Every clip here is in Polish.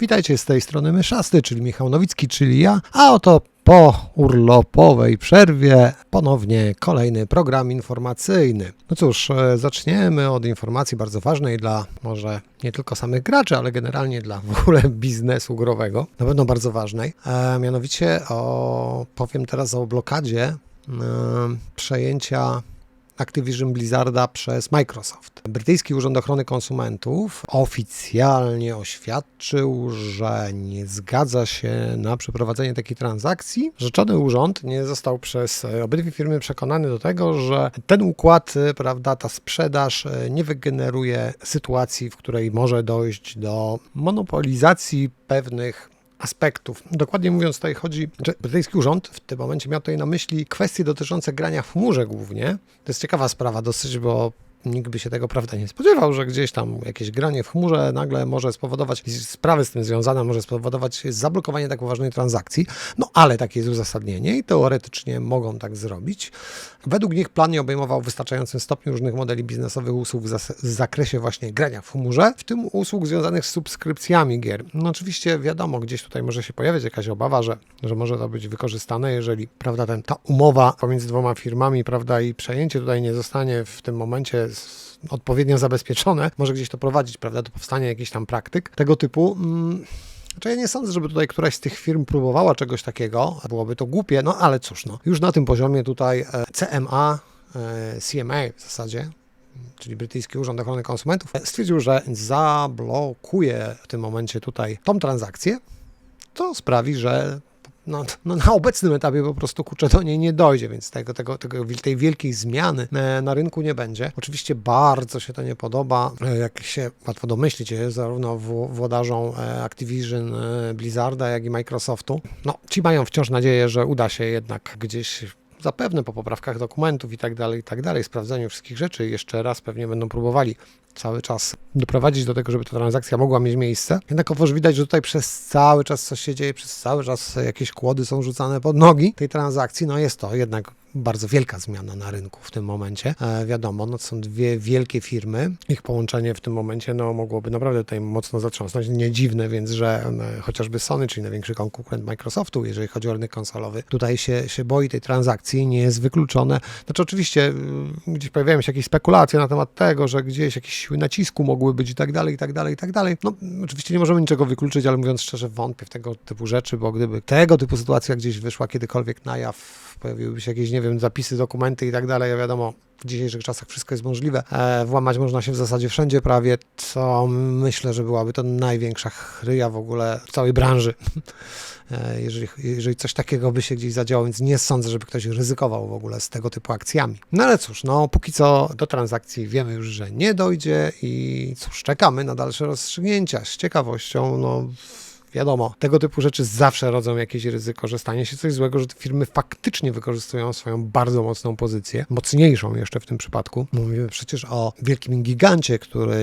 Witajcie z tej strony Myszasty, czyli Michał Nowicki, czyli ja, a oto po urlopowej przerwie ponownie kolejny program informacyjny. No cóż, e, zaczniemy od informacji bardzo ważnej dla może nie tylko samych graczy, ale generalnie dla w ogóle biznesu growego, na pewno bardzo ważnej. E, mianowicie o, powiem teraz o blokadzie e, przejęcia Activision Blizzarda przez Microsoft. Brytyjski Urząd Ochrony Konsumentów oficjalnie oświadczył, że nie zgadza się na przeprowadzenie takiej transakcji. Rzeczony urząd nie został przez obydwie firmy przekonany do tego, że ten układ, prawda, ta sprzedaż nie wygeneruje sytuacji, w której może dojść do monopolizacji pewnych aspektów. Dokładnie mówiąc, tutaj chodzi, że brytyjski urząd w tym momencie miał tutaj na myśli kwestie dotyczące grania w chmurze głównie. To jest ciekawa sprawa dosyć, bo nikt by się tego prawda nie spodziewał, że gdzieś tam jakieś granie w chmurze nagle może spowodować, sprawy z tym związane może spowodować zablokowanie tak poważnej transakcji. No ale takie jest uzasadnienie i teoretycznie mogą tak zrobić. Według nich plan nie obejmował w wystarczającym stopniu różnych modeli biznesowych usług w, w zakresie właśnie grania w chmurze, w tym usług związanych z subskrypcjami gier. No oczywiście wiadomo, gdzieś tutaj może się pojawiać jakaś obawa, że, że może to być wykorzystane, jeżeli prawda, ten, ta umowa pomiędzy dwoma firmami prawda, i przejęcie tutaj nie zostanie w tym momencie odpowiednio zabezpieczone, może gdzieś to prowadzić, prawda, do powstania jakichś tam praktyk tego typu. Mm, znaczy ja nie sądzę, żeby tutaj któraś z tych firm próbowała czegoś takiego, byłoby to głupie, no ale cóż, no, już na tym poziomie tutaj e, CMA, e, CMA w zasadzie, czyli Brytyjski Urząd Ochrony Konsumentów, stwierdził, że zablokuje w tym momencie tutaj tą transakcję, to sprawi, że no, no, na obecnym etapie po prostu kurczę do niej nie dojdzie, więc tego, tego, tego, tej wielkiej zmiany e, na rynku nie będzie. Oczywiście bardzo się to nie podoba, e, jak się łatwo domyślić, zarówno włodarzom e, Activision, Blizzarda, jak i Microsoftu. No, ci mają wciąż nadzieję, że uda się jednak gdzieś zapewne po poprawkach dokumentów i tak dalej, i tak dalej, sprawdzeniu wszystkich rzeczy, jeszcze raz pewnie będą próbowali cały czas doprowadzić do tego, żeby ta transakcja mogła mieć miejsce. Jednakowoż widać, że tutaj przez cały czas coś się dzieje, przez cały czas jakieś kłody są rzucane pod nogi tej transakcji. No jest to jednak bardzo wielka zmiana na rynku w tym momencie. E, wiadomo, no to są dwie wielkie firmy. Ich połączenie w tym momencie no, mogłoby naprawdę tutaj mocno zatrząsnąć. Nie dziwne więc, że e, chociażby Sony, czyli największy konkurent Microsoftu, jeżeli chodzi o rynek konsolowy, tutaj się, się boi tej transakcji, nie jest wykluczone. Znaczy oczywiście y, gdzieś pojawiają się jakieś spekulacje na temat tego, że gdzieś jakieś siły nacisku mogły być i tak dalej, i tak dalej, i tak dalej. No oczywiście nie możemy niczego wykluczyć, ale mówiąc szczerze wątpię w tego typu rzeczy, bo gdyby tego typu sytuacja gdzieś wyszła kiedykolwiek na jaw, pojawiłyby się jakieś, nie wiem, zapisy, dokumenty i tak dalej, wiadomo, w dzisiejszych czasach wszystko jest możliwe. E, włamać można się w zasadzie wszędzie prawie, co myślę, że byłaby to największa chryja w ogóle w całej branży. E, jeżeli, jeżeli coś takiego by się gdzieś zadziało, więc nie sądzę, żeby ktoś ryzykował w ogóle z tego typu akcjami. No ale cóż, no póki co do transakcji wiemy już, że nie dojdzie i cóż, czekamy na dalsze rozstrzygnięcia. Z ciekawością, no Wiadomo, tego typu rzeczy zawsze rodzą jakieś ryzyko, że stanie się coś złego, że te firmy faktycznie wykorzystują swoją bardzo mocną pozycję, mocniejszą jeszcze w tym przypadku. Mówimy przecież o wielkim gigancie, który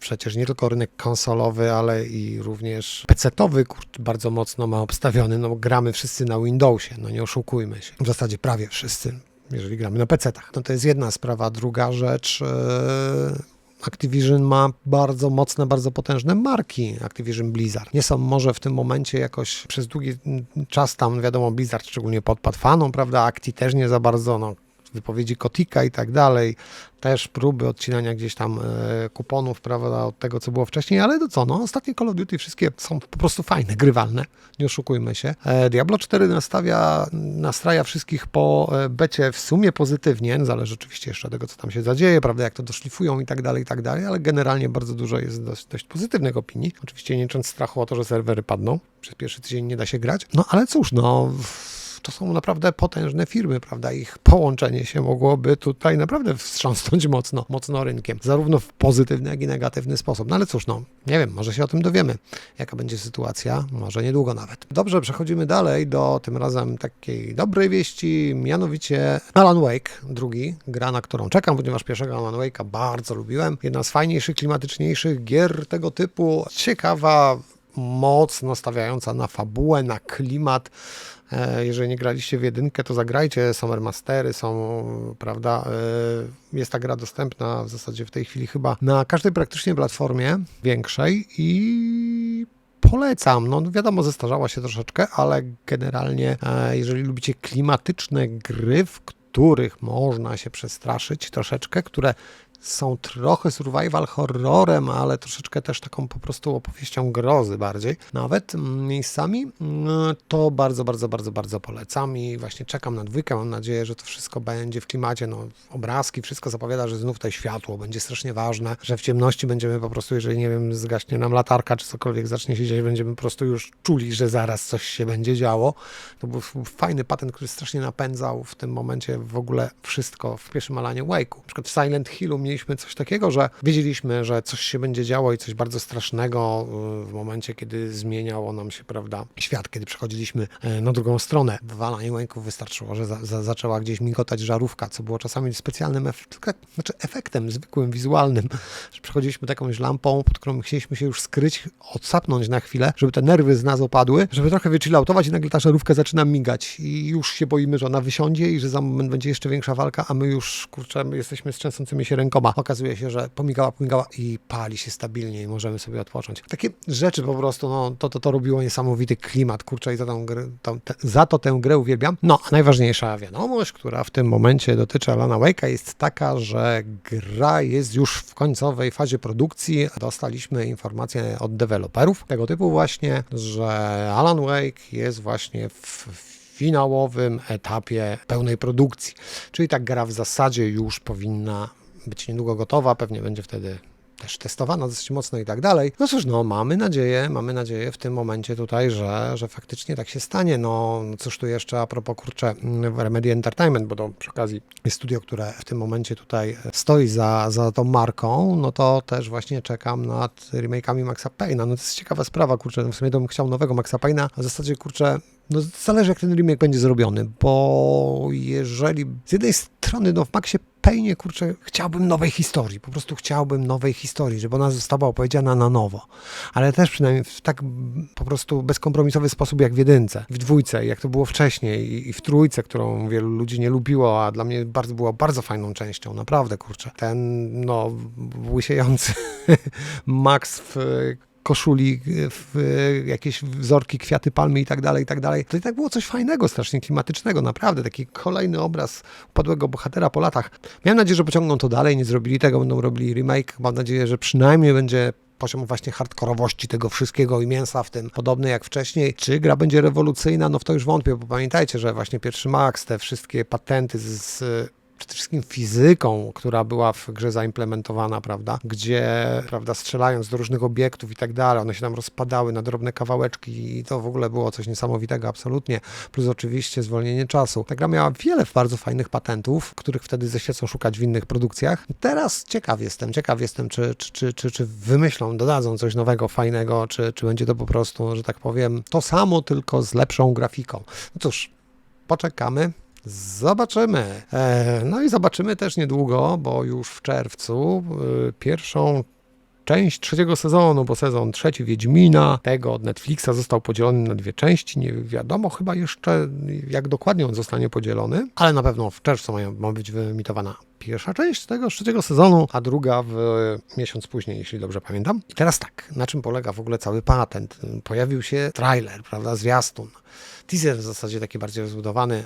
przecież nie tylko rynek konsolowy, ale i również PC-towy bardzo mocno ma obstawiony. No gramy wszyscy na Windowsie, no nie oszukujmy się. W zasadzie prawie wszyscy jeżeli gramy na PC-tach. No to jest jedna sprawa. Druga rzecz, yy Activision ma bardzo mocne, bardzo potężne marki Activision Blizzard. Nie są może w tym momencie jakoś przez długi czas tam, wiadomo, Blizzard szczególnie podpadł fanom, prawda, Acti też nie za bardzo, no, wypowiedzi Kotika i tak dalej, też próby odcinania gdzieś tam e, kuponów, prawda, od tego, co było wcześniej, ale to co, no, ostatnie Call of Duty wszystkie są po prostu fajne, grywalne, nie oszukujmy się. E, Diablo 4 nastawia, nastraja wszystkich po e, becie w sumie pozytywnie, zależy oczywiście jeszcze od tego, co tam się zadzieje, prawda, jak to doszlifują i tak dalej, i tak dalej, ale generalnie bardzo dużo jest dość, dość pozytywnych opinii. Oczywiście nie licząc strachu o to, że serwery padną, przez pierwszy tydzień nie da się grać, no ale cóż, no to są naprawdę potężne firmy, prawda? Ich połączenie się mogłoby tutaj naprawdę wstrząsnąć mocno, mocno rynkiem, zarówno w pozytywny, jak i negatywny sposób. No ale cóż, no, nie wiem, może się o tym dowiemy, jaka będzie sytuacja, może niedługo nawet. Dobrze, przechodzimy dalej do tym razem takiej dobrej wieści, mianowicie Alan Wake, drugi, gra, na którą czekam, ponieważ pierwszego Alan Wake'a bardzo lubiłem. Jedna z fajniejszych, klimatyczniejszych gier tego typu, ciekawa, mocno stawiająca na fabułę, na klimat, E, jeżeli nie graliście w jedynkę, to zagrajcie. Summer Mastery są, prawda? E, jest ta gra dostępna w zasadzie w tej chwili chyba na każdej praktycznie platformie większej i polecam. No wiadomo, zestarzała się troszeczkę, ale generalnie, e, jeżeli lubicie klimatyczne gry, w których można się przestraszyć troszeczkę, które są trochę survival horrorem, ale troszeczkę też taką po prostu opowieścią grozy bardziej. Nawet miejscami mm, to bardzo, bardzo, bardzo, bardzo polecam i właśnie czekam na dwójkę. Mam nadzieję, że to wszystko będzie w klimacie, no obrazki, wszystko zapowiada, że znów tutaj światło będzie strasznie ważne, że w ciemności będziemy po prostu, jeżeli nie wiem, zgaśnie nam latarka czy cokolwiek zacznie się dziać, będziemy po prostu już czuli, że zaraz coś się będzie działo. To był fajny patent, który strasznie napędzał w tym momencie w ogóle wszystko w pierwszym Alanie Wake'u. Na przykład w Silent Hillu mieliśmy coś takiego, że wiedzieliśmy, że coś się będzie działo i coś bardzo strasznego y, w momencie, kiedy zmieniało nam się, prawda, świat, kiedy przechodziliśmy e, na drugą stronę. W Alanie Wake'u wystarczyło, że za, za, zaczęła gdzieś migotać żarówka, co było czasami specjalnym efektem, znaczy efektem zwykłym, wizualnym, że przechodziliśmy takąś lampą, pod którą chcieliśmy się już skryć, odsapnąć na chwilę, żeby te nerwy z nas opadły, żeby trochę wychilloutować i nagle ta żarówka zaczyna migać i już się boimy, że ona wysiądzie i że za moment będzie jeszcze większa walka, a my już, kurczę, jesteśmy z trzęsącymi się rękoma. Okazuje się, że pomigała, pomigała i pali się stabilnie i możemy sobie odpocząć. Takie rzeczy po prostu, no to, to, to robiło niesamowity klimat, kurczę, i za, tą grę, tą, te, za to tę grę uwielbiam. No, a najważniejsza wiadomość, która w tym momencie dotyczy Alana Wake'a jest taka, że gra jest już w końcowej fazie produkcji. Dostaliśmy informację od deweloperów tego typu właśnie, że Alan Wake jest właśnie w finałowym etapie pełnej produkcji. Czyli ta gra w zasadzie już powinna być niedługo gotowa, pewnie będzie wtedy też testowana dosyć mocno i tak dalej. No cóż, no mamy nadzieję, mamy nadzieję w tym momencie tutaj, że, że faktycznie tak się stanie. No cóż tu jeszcze a propos, kurczę, Remedy Entertainment, bo to przy okazji jest studio, które w tym momencie tutaj stoi za, za tą marką, no to też właśnie czekam nad remake'ami Maxa Payne'a. No to jest ciekawa sprawa, kurczę, no w sumie to bym chciał nowego Maxa Payne'a, a w zasadzie, kurczę, no zależy jak ten remake będzie zrobiony, bo jeżeli z jednej strony no w Maxie Payne, kurczę, chciałbym nowej historii, po prostu chciałbym nowej historii, żeby ona została opowiedziana na nowo, ale też przynajmniej w tak po prostu bezkompromisowy sposób jak w jedynce, w dwójce, jak to było wcześniej i w trójce, którą wielu ludzi nie lubiło, a dla mnie bardzo była bardzo fajną częścią, naprawdę, kurczę. Ten, no, łysiejący Max w koszuli, w jakieś wzorki, kwiaty palmy i tak dalej, i tak dalej. To i tak było coś fajnego, strasznie klimatycznego, naprawdę. Taki kolejny obraz upadłego bohatera po latach. Miałem nadzieję, że pociągną to dalej, nie zrobili tego, będą robili remake. Mam nadzieję, że przynajmniej będzie poziom właśnie hardkorowości tego wszystkiego i mięsa w tym podobny jak wcześniej. Czy gra będzie rewolucyjna? No w to już wątpię, bo pamiętajcie, że właśnie pierwszy Max, te wszystkie patenty z przede wszystkim fizyką, która była w grze zaimplementowana, prawda, gdzie, prawda, strzelając do różnych obiektów i tak dalej, one się tam rozpadały na drobne kawałeczki i to w ogóle było coś niesamowitego, absolutnie, plus oczywiście zwolnienie czasu. Ta gra miała wiele bardzo fajnych patentów, których wtedy ze świecą szukać w innych produkcjach. Teraz ciekaw jestem, ciekaw jestem, czy, czy, czy, czy, czy wymyślą, dodadzą coś nowego, fajnego, czy, czy będzie to po prostu, że tak powiem, to samo, tylko z lepszą grafiką. No cóż, poczekamy. Zobaczymy. E, no i zobaczymy też niedługo, bo już w czerwcu e, pierwszą część trzeciego sezonu, bo sezon trzeci Wiedźmina, tego od Netflixa został podzielony na dwie części. Nie wiadomo chyba jeszcze, jak dokładnie on zostanie podzielony, ale na pewno w czerwcu ma być wyemitowana pierwsza część tego trzeciego sezonu, a druga w miesiąc później, jeśli dobrze pamiętam. I teraz tak, na czym polega w ogóle cały patent? Pojawił się trailer, prawda, zwiastun teaser w zasadzie taki bardziej rozbudowany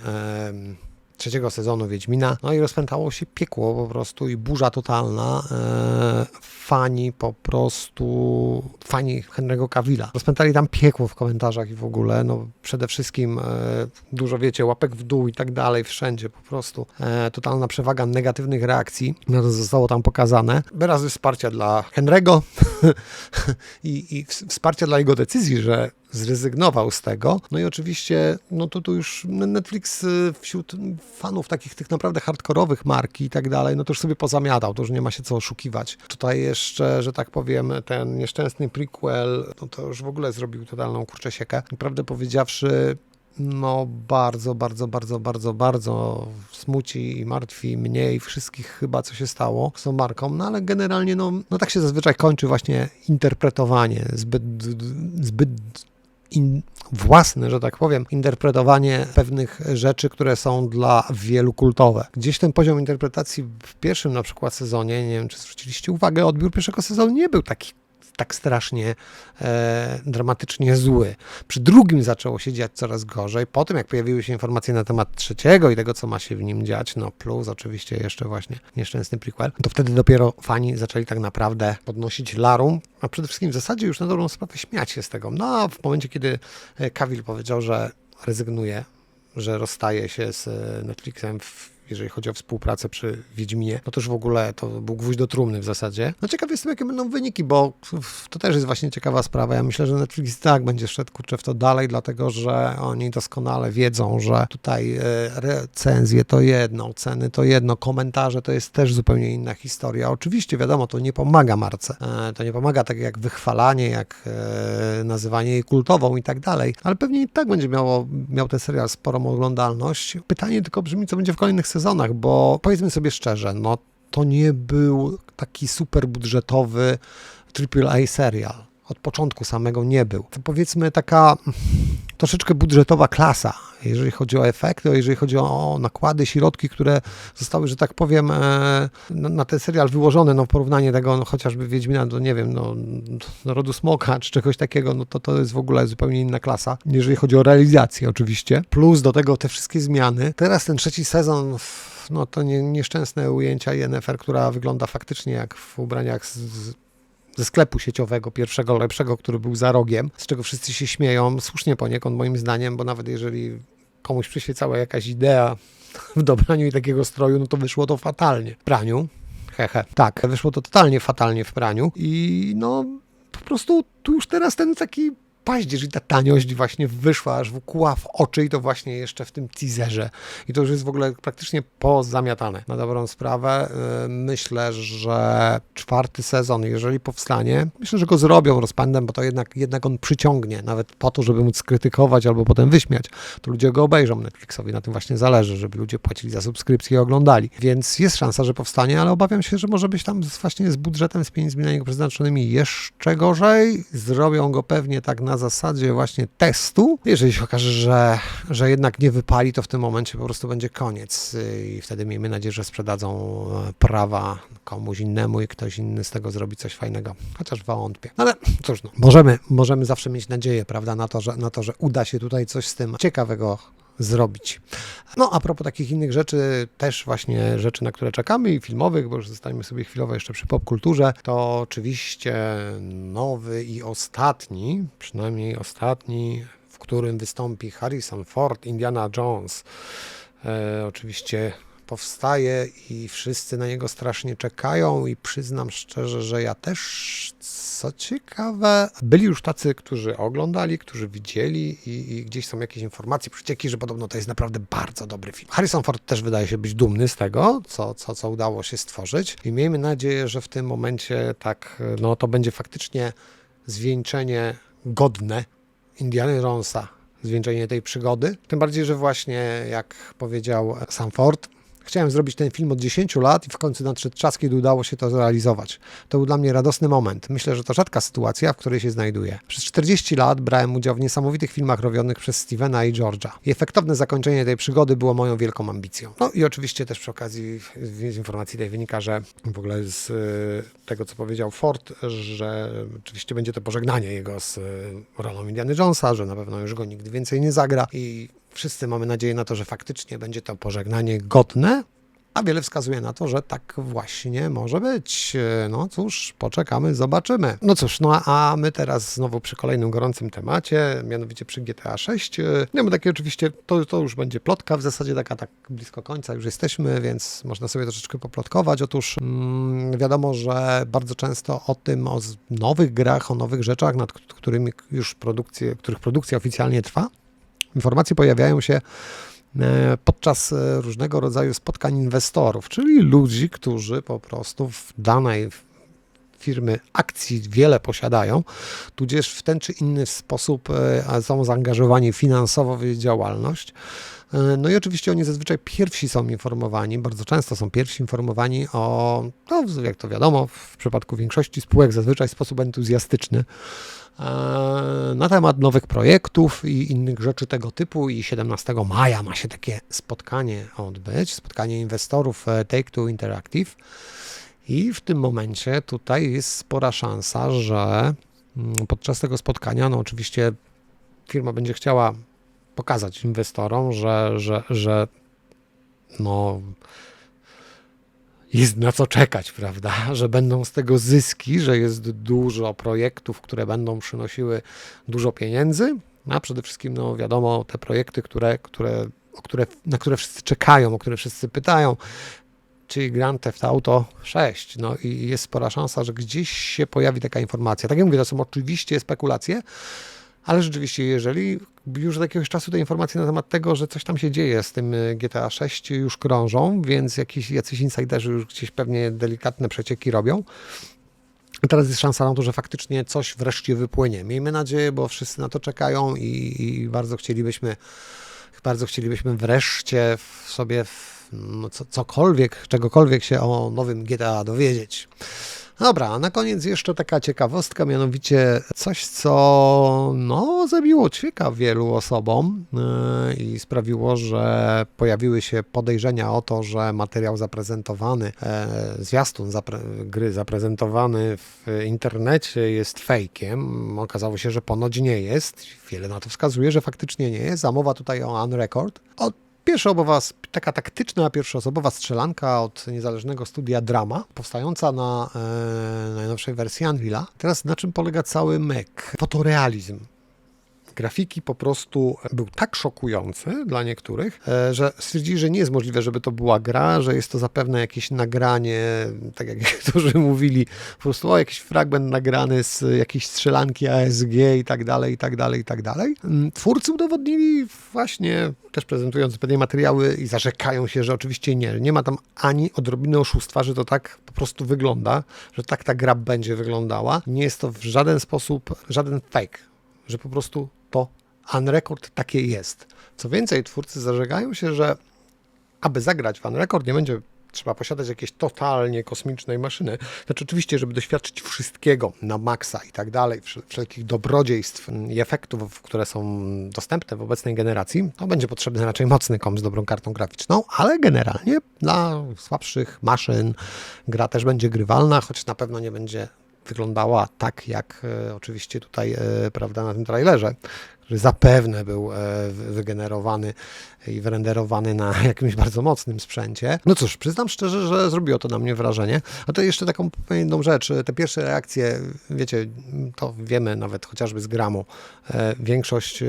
trzeciego sezonu Wiedźmina. No i rozpętało się piekło po prostu i burza totalna. E, fani po prostu, fani Henry'ego Cavilla. Rozpętali tam piekło w komentarzach i w ogóle. No przede wszystkim e, dużo wiecie, łapek w dół i tak dalej, wszędzie po prostu. E, totalna przewaga negatywnych reakcji. No to zostało tam pokazane. Wyrazy wsparcia dla Henry'ego i, i wsparcia dla jego decyzji, że zrezygnował z tego. No i oczywiście, no to tu już Netflix y, wśród fanów takich tych naprawdę hardkorowych marki i tak dalej, no to już sobie pozamiatał, to już nie ma się co oszukiwać. Tutaj jeszcze, że tak powiem, ten nieszczęsny prequel, no to już w ogóle zrobił totalną kurczesiekę. Prawdę powiedziawszy, no bardzo, bardzo, bardzo, bardzo, bardzo smuci i martwi mnie i wszystkich chyba, co się stało z tą marką, no ale generalnie, no, no tak się zazwyczaj kończy właśnie interpretowanie zbyt, zbyt in, własne, że tak powiem, interpretowanie pewnych rzeczy, które są dla wielu kultowe. Gdzieś ten poziom interpretacji w pierwszym na przykład sezonie, nie wiem czy zwróciliście uwagę, odbiór pierwszego sezonu nie był taki tak strasznie e, dramatycznie zły. Przy drugim zaczęło się dziać coraz gorzej. Potem, jak pojawiły się informacje na temat trzeciego i tego, co ma się w nim dziać, no plus oczywiście jeszcze właśnie nieszczęsny prequel, to wtedy dopiero fani zaczęli tak naprawdę podnosić larum, a przede wszystkim w zasadzie już na dobrą sprawę śmiać się z tego. No a w momencie, kiedy Kawil e, powiedział, że rezygnuje, że rozstaje się z e, Netflixem w jeżeli chodzi o współpracę przy Wiedźminie, no to już w ogóle to był gwóźdź do trumny w zasadzie. No ciekaw jestem, jakie będą wyniki, bo to też jest właśnie ciekawa sprawa. Ja myślę, że Netflix tak będzie szedł kurczę w to dalej, dlatego że oni doskonale wiedzą, że tutaj e, recenzje to jedno, ceny to jedno, komentarze to jest też zupełnie inna historia. Oczywiście wiadomo, to nie pomaga marce. E, to nie pomaga tak jak wychwalanie, jak e, nazywanie jej kultową i tak dalej, ale pewnie i tak będzie miało, miał ten serial sporą oglądalność. Pytanie tylko brzmi, co będzie w kolejnych sezonach bo powiedzmy sobie szczerze, no to nie był taki super budżetowy AAA serial. Od początku samego nie był. To powiedzmy taka troszeczkę budżetowa klasa, jeżeli chodzi o efekty, jeżeli chodzi o nakłady, środki, które zostały, że tak powiem, e, na ten serial wyłożone, no porównanie tego no, chociażby Wiedźmina do, nie wiem, no, Narodu Smoka, czy czegoś takiego, no to to jest w ogóle zupełnie inna klasa, jeżeli chodzi o realizację oczywiście, plus do tego te wszystkie zmiany. Teraz ten trzeci sezon no to nie, nieszczęsne ujęcia INFR, która wygląda faktycznie jak w ubraniach z, ze sklepu sieciowego, pierwszego, lepszego, który był za rogiem, z czego wszyscy się śmieją, słusznie poniekąd moim zdaniem, bo nawet jeżeli komuś przyświecała jakaś idea w dobraniu takiego stroju, no to wyszło to fatalnie. W praniu, hehe, tak, wyszło to totalnie fatalnie w praniu i no po prostu tu już teraz ten taki paździerz i ta taniość właśnie wyszła aż wkła w oczy i to właśnie jeszcze w tym teaserze. I to już jest w ogóle praktycznie pozamiatane. Na dobrą sprawę y, myślę, że czwarty sezon, jeżeli powstanie, myślę, że go zrobią rozpędem, bo to jednak, jednak on przyciągnie, nawet po to, żeby móc skrytykować albo potem wyśmiać, to ludzie go obejrzą Netflixowi. Na tym właśnie zależy, żeby ludzie płacili za subskrypcję i oglądali. Więc jest szansa, że powstanie, ale obawiam się, że może być tam właśnie z budżetem, z pieniędzmi na niego przeznaczonymi jeszcze gorzej. Zrobią go pewnie tak na na zasadzie właśnie testu. Jeżeli się okaże, że, że jednak nie wypali, to w tym momencie po prostu będzie koniec i wtedy miejmy nadzieję, że sprzedadzą e, prawa komuś innemu i ktoś inny z tego zrobi coś fajnego. Chociaż wątpię. Ale cóż, no, możemy, możemy zawsze mieć nadzieję, prawda, na to, że, na to, że uda się tutaj coś z tym ciekawego zrobić. No a propos takich innych rzeczy, też właśnie rzeczy, na które czekamy i filmowych, bo już zostaniemy sobie chwilowo jeszcze przy popkulturze, to oczywiście nowy i ostatni, przynajmniej ostatni, w którym wystąpi Harrison Ford, Indiana Jones. E, oczywiście powstaje i wszyscy na niego strasznie czekają i przyznam szczerze, że ja też, co ciekawe, byli już tacy, którzy oglądali, którzy widzieli i, i gdzieś są jakieś informacje, przecieki, że podobno to jest naprawdę bardzo dobry film. Harrison Ford też wydaje się być dumny z tego, co, co, co udało się stworzyć i miejmy nadzieję, że w tym momencie tak, no to będzie faktycznie zwieńczenie godne Indiana Jonesa zwieńczenie tej przygody. Tym bardziej, że właśnie, jak powiedział Sam Ford, Chciałem zrobić ten film od 10 lat i w końcu nadszedł czas, kiedy udało się to zrealizować. To był dla mnie radosny moment. Myślę, że to rzadka sytuacja, w której się znajduję. Przez 40 lat brałem udział w niesamowitych filmach robionych przez Stevena i George'a. I efektowne zakończenie tej przygody było moją wielką ambicją. No i oczywiście też przy okazji z informacji tej wynika, że w ogóle z e, tego, co powiedział Ford, że oczywiście będzie to pożegnanie jego z e, rolą Indiana Jonesa, że na pewno już go nigdy więcej nie zagra i Wszyscy mamy nadzieję na to, że faktycznie będzie to pożegnanie godne, a wiele wskazuje na to, że tak właśnie może być. No cóż, poczekamy, zobaczymy. No cóż, no a my teraz znowu przy kolejnym gorącym temacie, mianowicie przy GTA 6. Nie, takie oczywiście, to, to już będzie plotka, w zasadzie taka tak blisko końca już jesteśmy, więc można sobie troszeczkę poplotkować. Otóż mm, wiadomo, że bardzo często o tym, o nowych grach, o nowych rzeczach, nad którymi już produkcje, których produkcja oficjalnie trwa, Informacje pojawiają się e, podczas e, różnego rodzaju spotkań inwestorów, czyli ludzi, którzy po prostu w danej firmy akcji wiele posiadają, tudzież w ten czy inny sposób e, są zaangażowani finansowo w działalność. No i oczywiście oni zazwyczaj pierwsi są informowani, bardzo często są pierwsi informowani o, no jak to wiadomo, w przypadku większości spółek zazwyczaj w sposób entuzjastyczny E, na temat nowych projektów i innych rzeczy tego typu i 17 maja ma się takie spotkanie odbyć, spotkanie inwestorów e, Take-Two Interactive. I w tym momencie tutaj jest spora szansa, że mm, podczas tego spotkania, no oczywiście firma będzie chciała pokazać inwestorom, że, że, że no jest na co czekać, prawda? Że będą z tego zyski, że jest dużo projektów, które będą przynosiły dużo pieniędzy, a przede wszystkim, no wiadomo, te projekty, które, które, które, na które wszyscy czekają, o które wszyscy pytają, czyli Grand Theft Auto 6. No i jest spora szansa, że gdzieś się pojawi taka informacja. Tak jak mówię, to są oczywiście spekulacje, ale rzeczywiście, jeżeli już od jakiegoś czasu te informacje na temat tego, że coś tam się dzieje z tym y, GTA 6 już krążą, więc jakiś, jacyś insiderzy już gdzieś pewnie delikatne przecieki robią. Teraz jest szansa na to, że faktycznie coś wreszcie wypłynie. Miejmy nadzieję, bo wszyscy na to czekają i, i bardzo chcielibyśmy, bardzo chcielibyśmy wreszcie w sobie w, cokolwiek, czegokolwiek się o nowym GTA dowiedzieć. Dobra, a na koniec jeszcze taka ciekawostka, mianowicie coś, co no, zabiło ćwieka wielu osobom yy, i sprawiło, że pojawiły się podejrzenia o to, że materiał zaprezentowany, e, zwiastun zapre gry zaprezentowany w internecie jest fejkiem. Okazało się, że ponoć nie jest. Wiele na to wskazuje, że faktycznie nie jest. A mowa tutaj o Unrecord. O Pierwszoosobowa, taka taktyczna, pierwszoosobowa strzelanka od niezależnego studia Drama, powstająca na e, najnowszej wersji Unreal'a. Teraz na czym polega cały mek? Fotorealizm grafiki po prostu był tak szokujący dla niektórych, e, że stwierdzili, że nie jest możliwe, żeby to była gra, że jest to zapewne jakieś nagranie, tak jak niektórzy mówili, po prostu o, jakiś fragment nagrany z jakiejś strzelanki ASG i tak dalej, i tak dalej, i tak dalej. Mm, twórcy udowodnili właśnie, też prezentując pewne materiały i zarzekają się, że oczywiście nie, nie ma tam ani odrobiny oszustwa, że to tak po prostu wygląda, że tak ta gra będzie wyglądała. Nie jest to w żaden sposób, żaden fake, że po prostu to Unrecord takie jest. Co więcej, twórcy zażegają się, że aby zagrać w Unrecord nie będzie trzeba posiadać jakieś totalnie kosmicznej maszyny. Znaczy oczywiście, żeby doświadczyć wszystkiego na maksa i tak dalej, wszelkich dobrodziejstw i efektów, które są dostępne w obecnej generacji, to będzie potrzebny raczej mocny komp z dobrą kartą graficzną, ale generalnie dla słabszych maszyn gra też będzie grywalna, choć na pewno nie będzie wyglądała tak, jak e, oczywiście tutaj, e, prawda, na tym trailerze, który zapewne był e, wygenerowany i wyrenderowany na jakimś bardzo mocnym sprzęcie. No cóż, przyznam szczerze, że zrobiło to na mnie wrażenie. A to jeszcze taką jedną rzecz. Te pierwsze reakcje, wiecie, to wiemy nawet chociażby z Gramu. Większość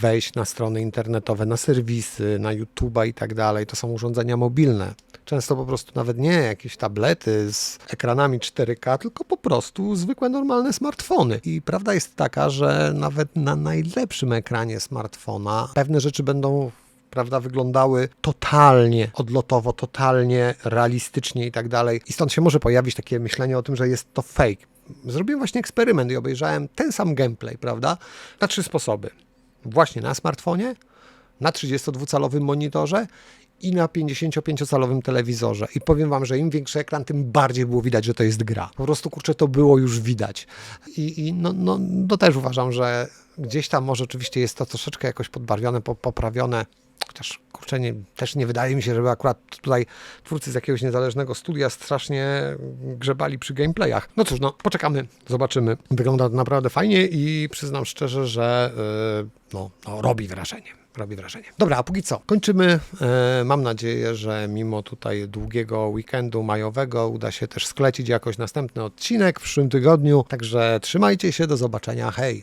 wejść na strony internetowe, na serwisy, na YouTube'a i tak dalej. To są urządzenia mobilne. Często po prostu nawet nie jakieś tablety z ekranami 4K, tylko po prostu zwykłe, normalne smartfony. I prawda jest taka, że nawet na najlepszym ekranie smartfona pewne rzeczy będą prawda, wyglądały totalnie odlotowo, totalnie realistycznie i tak dalej. I stąd się może pojawić takie myślenie o tym, że jest to fake. Zrobiłem właśnie eksperyment i obejrzałem ten sam gameplay, prawda, na trzy sposoby. Właśnie na smartfonie, na 32-calowym monitorze i na 55-calowym telewizorze. I powiem Wam, że im większy ekran, tym bardziej było widać, że to jest gra. Po prostu, kurczę, to było już widać. I, i no, no, no też uważam, że gdzieś tam może oczywiście jest to troszeczkę jakoś podbarwione, poprawione, chociaż kurczę, nie, też nie wydaje mi się, żeby akurat tutaj twórcy z jakiegoś niezależnego studia strasznie grzebali przy gameplayach. No cóż, no poczekamy, zobaczymy. Wygląda naprawdę fajnie i przyznam szczerze, że yy, no, no robi wrażenie robi wrażenie. Dobra, a póki co, kończymy. E, mam nadzieję, że mimo tutaj długiego weekendu majowego uda się też sklecić jakoś następny odcinek w przyszłym tygodniu. Także trzymajcie się, do zobaczenia, hej!